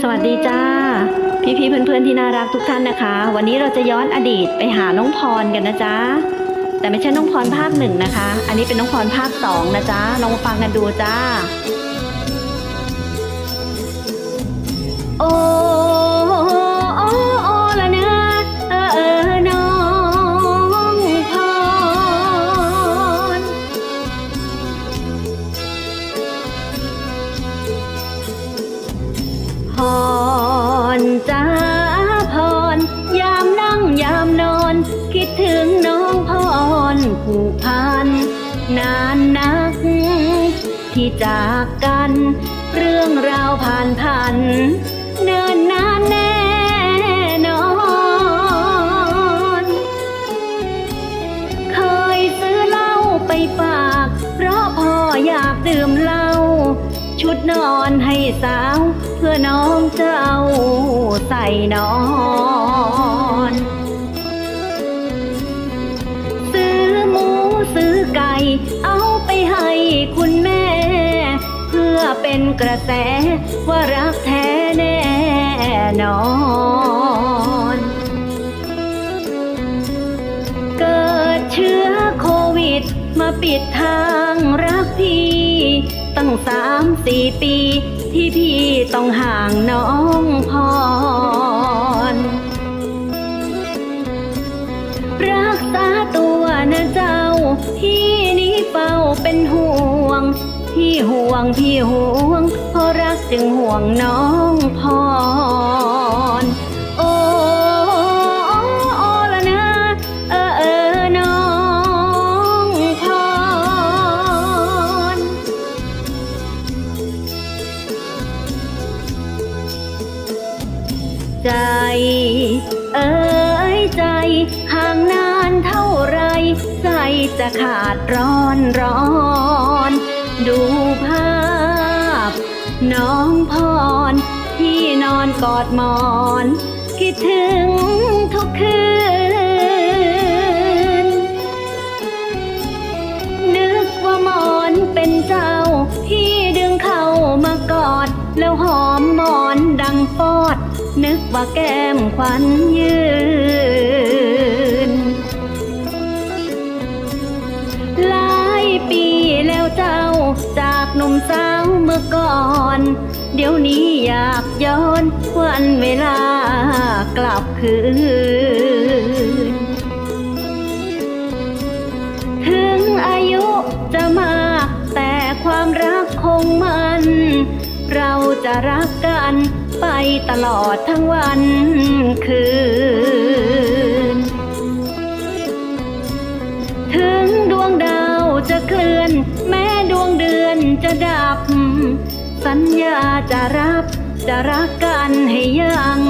สวัสดีจ้า พี่ๆเพื่อนๆที่น่ารักทุกท่านนะคะ วันนี้เราจะย้อนอดีตไปหาน้องพรกันนะจ๊ะแต่ไม่ใช่น้องพรภาคหนึ่งนะคะ อันนี้เป็นน้องพรภาคสองนะจ๊ะลองฟังกันดูจ้า โอ้ พรจ้าพร ยามนั่งยามนอน คิดถึงน้องพรผูกพัน นานนัก ที่จากกัน เรื่องราวผ่านพัน เนินนานแน่ ชุดนอนให้สาว เพื่อน้องเจ้าใส่นอน ซื้อหมูซื้อไก่ เอาไปให้คุณแม่ เพื่อเป็นกระแสว่ารักแท้แน่นอนเกิดเชื้อโควิดมาปิดทาง งสามสี่ปี ที่พี่ต้องห่างน้องพร รักษาตัวนะเจ้า พี่นี้เฝ้าเป็นห่วง พี่ห่วงพี่ห่วงเพราะรักจึงห่วงน้องพร ใจ เอ้ยใจ ห่างนานเท่าไร ใจจะขาดร้อนร้อน ดูภาพ น้องพร ที่นอนกอดหมอน คิดถึงทุกคืน นึกว่าหมอนเป็นเจ้าพี่ดึงเข้ามากอด แล้วหอมหมอนดังฟอด ว่าแก้มควันยืน หลายปีแล้วเจ้าจากหนุ่มสาวเมื่อก่อน เดี๋ยวนี้อยากย้อนวันเวลากลับคืน ถึงอายุจะมากแต่ความรักคงมัน เราจะรักกัน ไปตลอดทั้งวันคืน ถึงดวงดาวจะเคลื่อน แม้ดวงเดือนจะดับ สัญญาจะรับจะรักกันให้ยัง